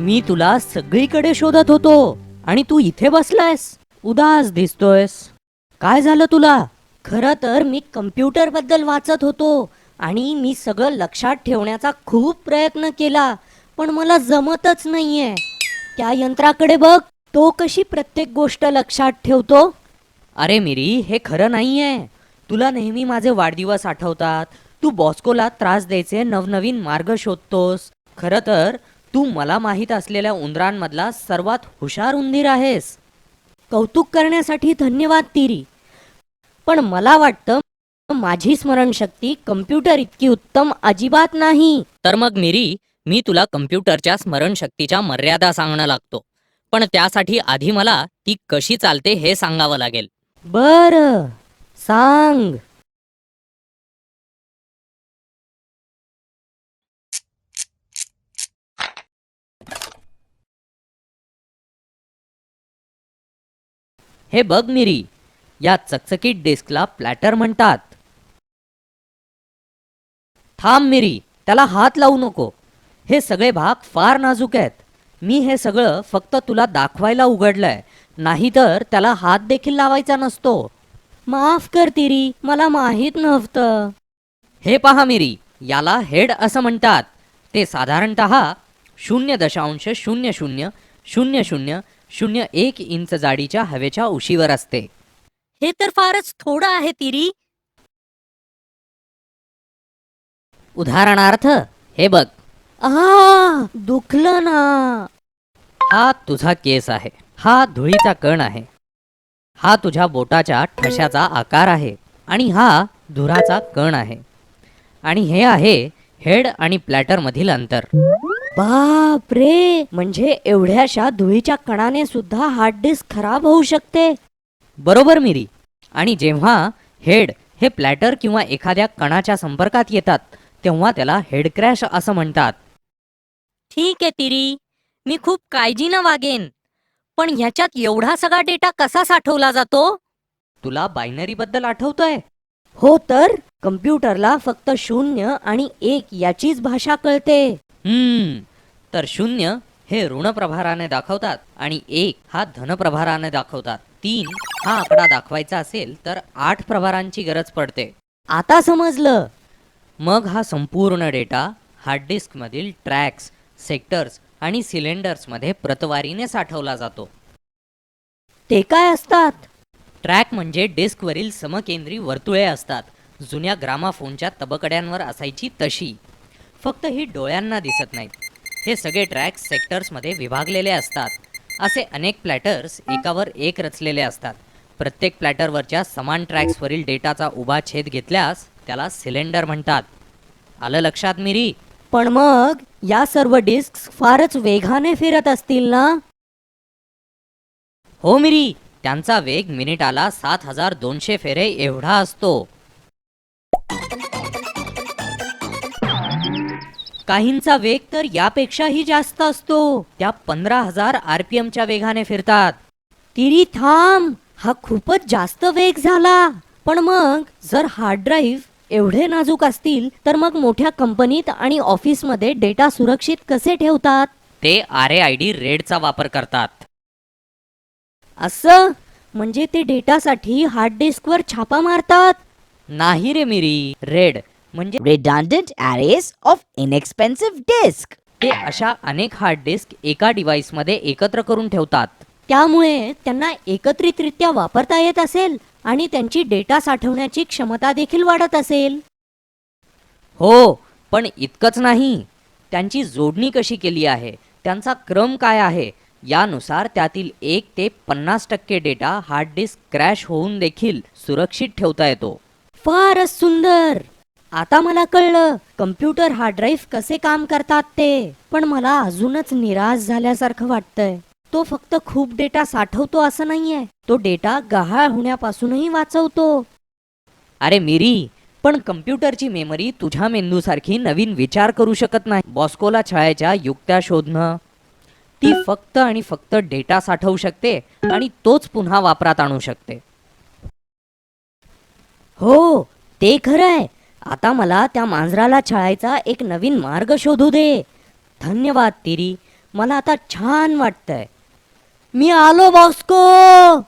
मी तुला सगळीकडे शोधत होतो आणि तू इथे बसलायस. उदास दिसतोयस. काय झालं तुला? खरं तर मी कम्प्युटरबद्दल वाचत होतो आणि मी सगळं लक्षात ठेवण्याचा खूप प्रयत्न केला पण मला जमतच नाहीये. त्या यंत्राकडे बघ तो कशी प्रत्येक गोष्ट लक्षात ठेवतो. अरे मिरी हे खरं नाहीये. तुला नेहमी माझे वाढदिवस आठवतात. तू बॉस्कोला त्रास द्यायचे नवनवीन मार्ग शोधतोस. खरं तर तू मला माहीत असलेल्या उंदरांमधला सर्वात हुशार उंदीर आहेस. कौतुक करण्यासाठी धन्यवाद तिरी. पण मला वाटतं माझी स्मरणशक्ती कम्प्युटर इतकी उत्तम अजिबात नाही. तर मग मिरी मी तुला कम्प्युटरच्या स्मरणशक्तीच्या मर्यादा सांगणं लागतो. पण त्यासाठी आधी मला ती कशी चालते हे सांगावं लागेल. बर सांग. हे बघ मिरी या चकचकीत डिस्कला प्लॅटर म्हणतात. थांब मिरी त्याला हात लावू नको. हे सगळे भाग फार नाजूक आहेत. मी हे सगळं फक्त तुला दाखवायला उघडलंय. नाहीतर त्याला हात देखील लावायचा नसतो. माफ कर तिरी मला माहीत नव्हतं. हे पहा मिरी याला हेड असं म्हणतात. ते साधारणत शून्य दशांश शून्य शून्य शून्य शून्य शून्य एक इंच जाडीच्या हवेच्या उशीवर असते. हे तर फारच थोडं आहे तिरी. उदाहरणार्थ हे बघ. आ दुखलं ना. हा तुझा केस आहे. हा धुळीचा कण आहे. हा तुझ्या बोटाच्या ठशाचा आकार आहे आणि हा धुराचा कण आहे. आणि हे आहे हेड आणि प्लॅटर मधील अंतर. बाप रे म्हणजे एवढ्याशा धुळीच्या कणाने सुद्धा हार्ड डिस्क खराब होऊ शकते? बरोबर मिरी. आणि जेव्हा हेड हे प्लॅटर किंवा एखाद्या कणाच्या संपर्कात येतात तेव्हा त्याला हेड क्रॅश असं म्हणतात. ठीक आहे तिरी. मी खूप काळजीनं वागेन. पण ह्याच्यात एवढा सगळा डेटा कसा साठवला जातो? तुला बायनरी बद्दल आठवतंय? हो तर कम्प्युटरला फक्त शून्य आणि एक याचीच भाषा कळते. हम्म. तर शून्य हे ऋण प्रभाराने दाखवतात आणि एक हा धन प्रभाराने दाखवतात. तीन हा आकडा दाखवायचा असेल तर आठ प्रभारांची गरज पडते. आता समजलं? मग हा संपूर्ण डेटा हार्ड डिस्कमधील ट्रॅक्स सेक्टर्स आणि सिलेंडर्समध्ये प्रतवारीने साठवला जातो. ते काय असतात? ट्रॅक म्हणजे डिस्कवरील समकेंद्री वर्तुळे असतात. जुन्या ग्रामाफोनच्या तबकड्यांवर असायची तशी. फक्त ही डोळ्यांना दिसत नाहीत. हे सगळे ट्रॅक सेक्टर्समध्ये विभागलेले असतात. असे अनेक प्लॅटर्स एकावर एक रचलेले असतात. प्रत्येक प्लॅटरवरच्या समान ट्रॅक्सवरील डेटाचा उभा छेद घेतल्यास त्याला सिलेंडर म्हणतात. आलं लक्षात मिरी? पण मग या सर्व डिस्क फारच वेगाने फिरत असतील ना? हो मिरी. त्यांचा वेग मिनिटाला सात हजार दोनशे फेरे एवढा असतो. काहींचा वेग तर यापेक्षाही जास्त असतो. त्या पंधरा हजार आरपीएमच्या वेगाने फिरतात. तिरी थांब हा खूपच जास्त वेग झाला. पण मग जर हार्ड ड्राईव्ह एवढे नाजूक असतील तर मग मोठ्या कंपनीत आणि ऑफिसमध्ये डेटा सुरक्षित कसे ठेवतात? ते आर ए आय डी रेडचा वापर करतात. असं? म्हणजे ते डेटासाठी हार्ड डिस्कवर छापा मारतात? नाही रे मिरी. रेड म्हणजे redundant arrays of inexpensive disk. ते अशा अनेक हार्ड डिस्क एका डिव्हाइसमध्ये एकत्र करून ठेवतात. त्यामुळे त्यांना एकत्रितरित्या वापरता येत असेल आणि त्यांची डेटा साठवण्याची क्षमता देखील वाढत असेल. हो पण इतकंच नाही. त्यांची जोडणी कशी केली आहे? त्यांचा क्रम काय आहे? यानुसार त्यातील एक ते पन्नास टक्के डेटा हार्ड डिस्क क्रॅश होऊन देखील सुरक्षित ठेवता येतो. फारच सुंदर! आता मला कळलं कम्प्युटर हार्ड ड्राईव्ह कसे काम करतात ते. पण मला अजूनच निराश झाल्यासारखं वाटतंय. तो फक्त खूप डेटा साठवतो असं नाहीये. तो डेटा गहाळ होण्यापासूनही वाचवतो. अरे मिरी पण कम्प्युटरची मेमरी तुझ्या मेंदूसारखी नवीन विचार करू शकत नाही. बॉस्कोला छळायच्या युक्त्या शोधणं. ती फक्त आणि फक्त डेटा साठवू शकते आणि तोच पुन्हा वापरात आणू शकते. हो ते खरं आहे आता मला त्या मांजराला छळायचा एक नवीन मार्ग शोधू दे. धन्यवाद तिरी. मला आता छान वाटतंय. मी आलो बॉस्को!